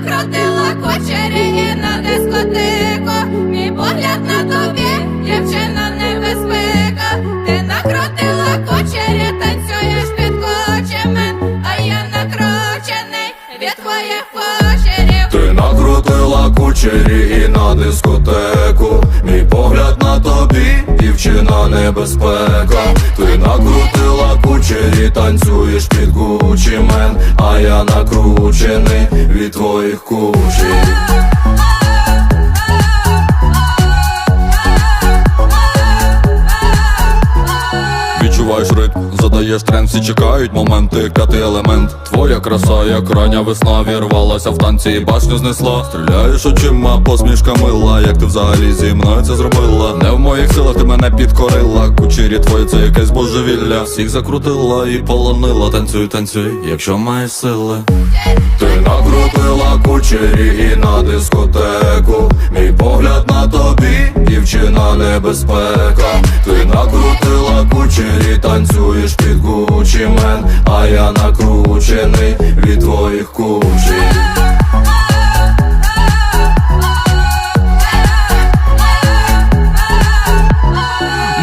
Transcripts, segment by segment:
накрутила кучері і на дискотеку. Мій погляд на тобі, дівчина небезпека. Ти накрутила кучері, танцюєш під кучемен, а я накручений від твоїх кучерів. Ти накрутила кучері і на дискотеку. Мій погляд на тобі, дівчина небезпека. Ти накрутила кучері, танцюєш під Гучі мен, а я накручений від твоїх кучерів. Задаєш тренд, всі чекають моменти, п'ятий елемент. Твоя краса, як рання весна, вірвалася в танці і башню знесла. Стріляєш очима, посмішка мила, як ти взагалі зі мною це зробила. Не в моїх силах ти мене підкорила. Кучері твої це якесь божевілля. Всіх закрутила і полонила. Танцюй, танцюй, якщо маєш сили. Ти накрутила кучері і на дискотеку. Мій погляд на тобі, дівчина небезпека. Ти накрутила кучері, танцюєш під Гучі мен, а я накручений від твоїх кучерів.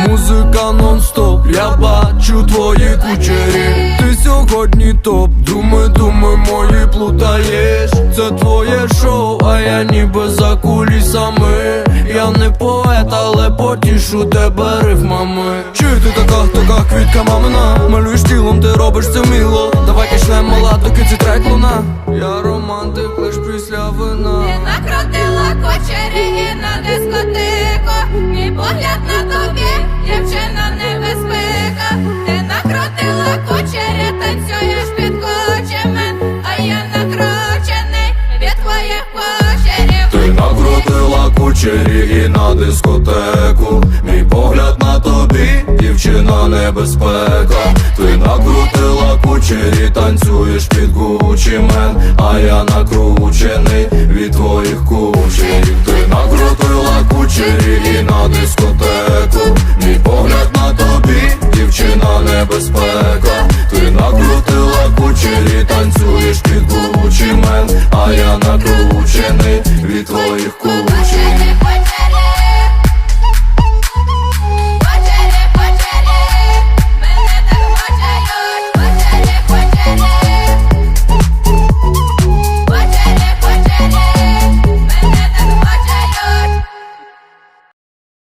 Музика нон-стоп, я бачу твої кучері Ти сьогодні топ, думи, думи мої плутаєш Це твоє шоу, а я ніби за кулісами Я не поет, але потішу тебе рифмами. Чи ти така, така квітка мамина. Малюєш тілом, ти робиш це вміло. Давай качнем мала, доки цей трек луна. Я романтик лиш після вина. Ти накрутила кочері і на дискотеку. Мій погляд на тобі, накрутила і на дискотеку. Мій погляд на тобі, дівчина небезпека. Ти накрутила кучері, танцюєш під Гучі мен, а я накручений від твоїх кучерів. Ти накрутила кучері і на дискотеку. Мій погляд на тобі, дівчина небезпека. Ти накрутила кучері, танцюєш під Гучі мен, а я накручений.